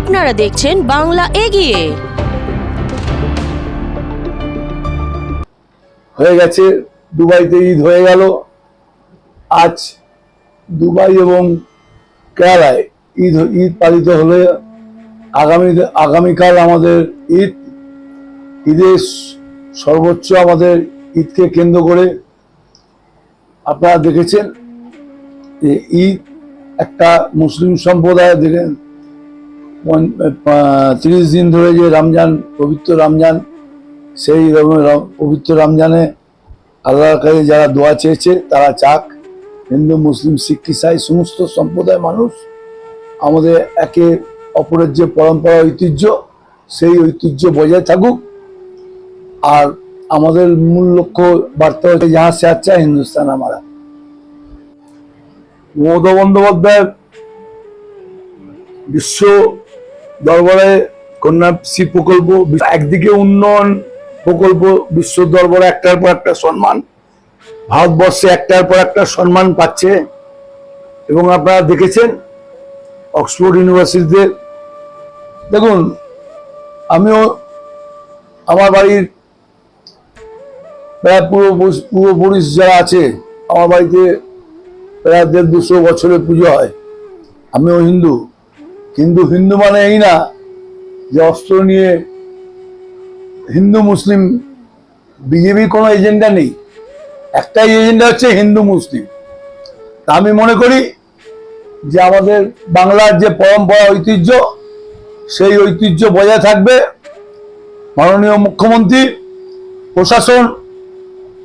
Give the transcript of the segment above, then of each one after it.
আপনারা দেখছেন বাংলা এগিয়ে। হয়ে গেছে, দুবাইতে ঈদ হয়ে গেল। আজ দুবাই এবং কেরালায় ঈদ ঈদ পালিত হলে আগামী, আগামীকাল আমাদের ঈদ। ঈদের সর্বোচ্চ আমাদের ঈদকে কেন্দ্র করে আপনারা দেখেছেন যে ঈদ একটা মুসলিম সম্প্রদায় দেখেন তিরিশ দিন ধরে যে রমজান, পবিত্র রমজান, সেই পবিত্র রমজানে আল্লাহর কাছে যারা দোয়া চেয়েছে, তারা চাক। হিন্দু, মুসলিম, শিখ, ইসাই, সমস্ত সম্প্রদায়ের মানুষ আমাদের একে অপরের যে পরম্পরা, ঐতিহ্য, সেই ঐতিহ্য বজায় থাকুক। আর আমাদের মূল লক্ষ্য বার্তা হচ্ছে, যাহা সে আচ্ছা হিন্দুস্তান আমারা। মমতা বন্দ্যোপাধ্যায় বিশ্ব দরবারে কন্যাশ্রী প্রকল্প, একদিকে উন্নয়ন প্রকল্প, বিশ্ব দরবারে একটার পর একটা সম্মান, ভারতবর্ষে একটার পর একটা সম্মান পাচ্ছে। এবং আপনারা দেখেছেন, অক্সফোর্ড ইউনিভার্সিটিতে, দেখুন, আমিও আমার বাড়ির প্রায় পূর্ব পূর্বপুরুষ যারা আছে, আমার বাড়িতে প্রায় দেড় দুশো বছরের পুজো হয়। আমিও হিন্দু। কিন্তু হিন্দু মানে এই না যে অস্ত্র নিয়ে হিন্দু, মুসলিম বিজেপির কোনো এজেন্ডা নেই। একটাই এজেন্ডা হচ্ছে হিন্দু, মুসলিম। তা আমি মনে করি যে আমাদের বাংলার যে পরম্পরা, ঐতিহ্য, সেই ঐতিহ্য বজায় থাকবে। মাননীয় মুখ্যমন্ত্রী, প্রশাসন,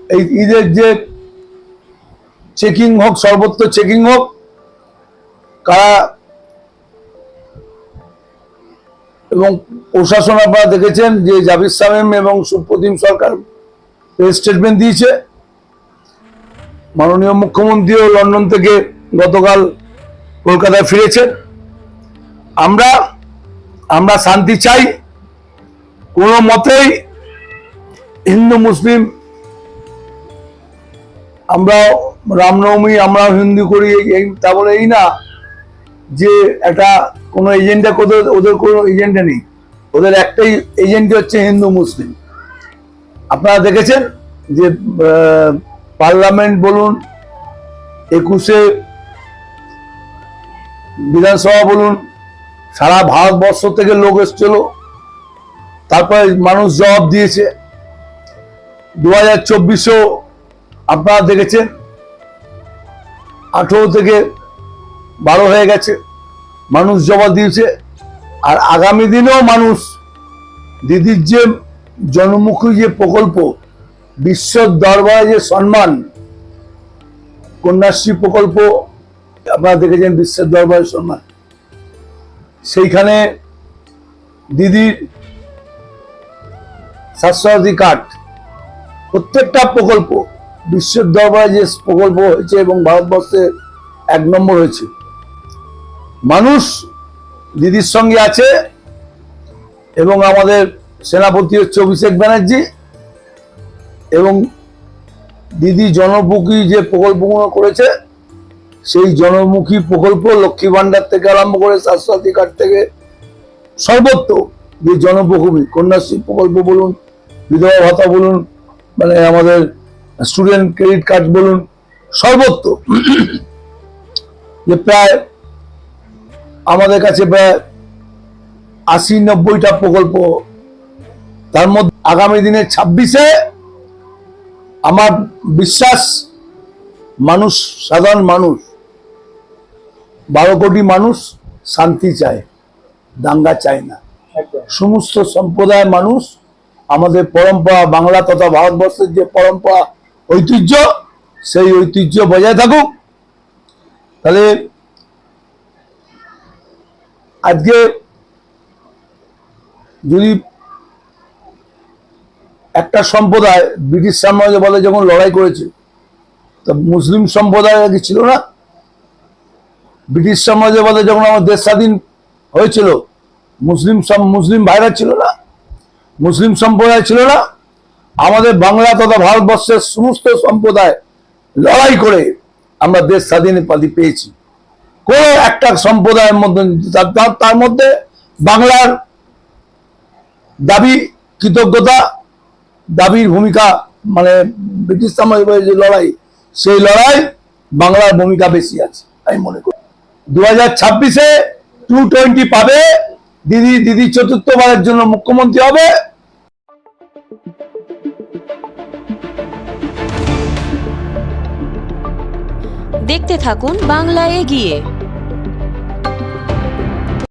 এই ঈদের যে চেকিং হোক সর্বত্র চেকিং হোক, কারা এবং প্রশাসন আপনারা দেখেছেন যে জাবির সামেম এবং সুপ্রতিম সরকার স্টেটমেন্ট দিয়েছে। মাননীয় মুখ্যমন্ত্রীও লন্ডন থেকে গতকাল কলকাতায় ফিরেছেন। আমরা আমরা শান্তি চাই। কোনো মতেই হিন্দু, মুসলিম, আমরা রামনবমী আমরা হিন্দু করি তা বলে এই না যে একটা কোনো এজেন্ডা ওদের ওদের কোনো এজেন্ডা নেই। ওদের একটাই এজেন্ট হচ্ছে হিন্দু, মুসলিম। আপনারা দেখেছেন যে পার্লামেন্ট বলুন, একুশে বিধানসভা বলুন, সারা ভারতবর্ষ থেকে লোক এসছিল। তারপরে মানুষ জবাব দিয়েছে। দু হাজার চব্বিশেও আপনারা দেখেছেন, আঠেরো থেকে বারো হয়ে গেছে। মানুষ জবাব দিয়েছে, আর আগামী দিনেও মানুষ দিদির যে জনমুখী যে প্রকল্প বিশ্ব দরবারে যে সম্মান, কন্যাশ্রী প্রকল্প, আপনারা দেখেছেন বিশ্বের দরবারে সম্মান। সেইখানে দিদির স্বাস্থ্যসাথী কার্ড, প্রত্যেকটা প্রকল্প, বিশ্বের দরবারে যে প্রকল্প হয়েছে এবং ভারতবর্ষে এক নম্বর হয়েছে। মানুষ দিদির সঙ্গে আছে এবং আমাদের সেনাপতি হচ্ছে অভিষেক ব্যানার্জি এবং দিদি জনমুখী যে প্রকল্পগুলো করেছে, সেই জনমুখী প্রকল্প লক্ষ্মী ভান্ডার থেকে আরম্ভ করে স্বাস্থ্যসাথী কার্ড থেকে সর্বত্র যে জনপ্রকল্পী কন্যাশ্রী প্রকল্প বলুন, বিধবা ভাতা বলুন মানে আমাদের স্টুডেন্ট ক্রেডিট কার্ড বলুন, সর্বত্র যে প্রায় আমাদের কাছে প্রায় আশি নব্বইটা প্রকল্প। তার মধ্যে আগামী দিনে ছাব্বিশে আমার বিশ্বাস মানুষ সাধারণ মানুষ বারো কোটি মানুষ শান্তি চায় দাঙ্গা চায় না। সমস্ত সম্প্রদায়ের মানুষ আমাদের পরম্পরা বাংলা তথা ভারতবর্ষের যে পরম্পরা ঐতিহ্য সেই ঐতিহ্য বজায় থাকুক। তাহলে আজকে যদি একটা সম্প্রদায় ব্রিটিশ সাম্রাজ্য বলে যখন লড়াই করেছে, তা মুসলিম সম্প্রদায় কি ছিল না? ব্রিটিশ সাম্রাজ্য বলে যখন আমার দেশ স্বাধীন হয়েছিল, মুসলিম মুসলিম ভাইরা ছিল না? মুসলিম সম্প্রদায় ছিল না? আমাদের বাংলা তথা ভারতবর্ষের সমস্ত সম্প্রদায় লড়াই করে আমরা দেশ স্বাধীন পেয়েছি। কোন একটা সম্প্রদায়ের মধ্যে, তার- মধ্যে বাংলার দাবি কৃতজ্ঞতা, দাবির ভূমিকা মানে ব্রিটিশ সাম্রাজ্যের যে লড়াই, সেই লড়াই বাংলার ভূমিকা বেশি আছে, আমি মনে করি। দু হাজার ছাব্বিশে টু টোয়েন্টি পাবে, দিদি দিদি চতুর্থবারের জন্য মুখ্যমন্ত্রী হবে। দেখতে থাকুন বাংলা এগিয়ে।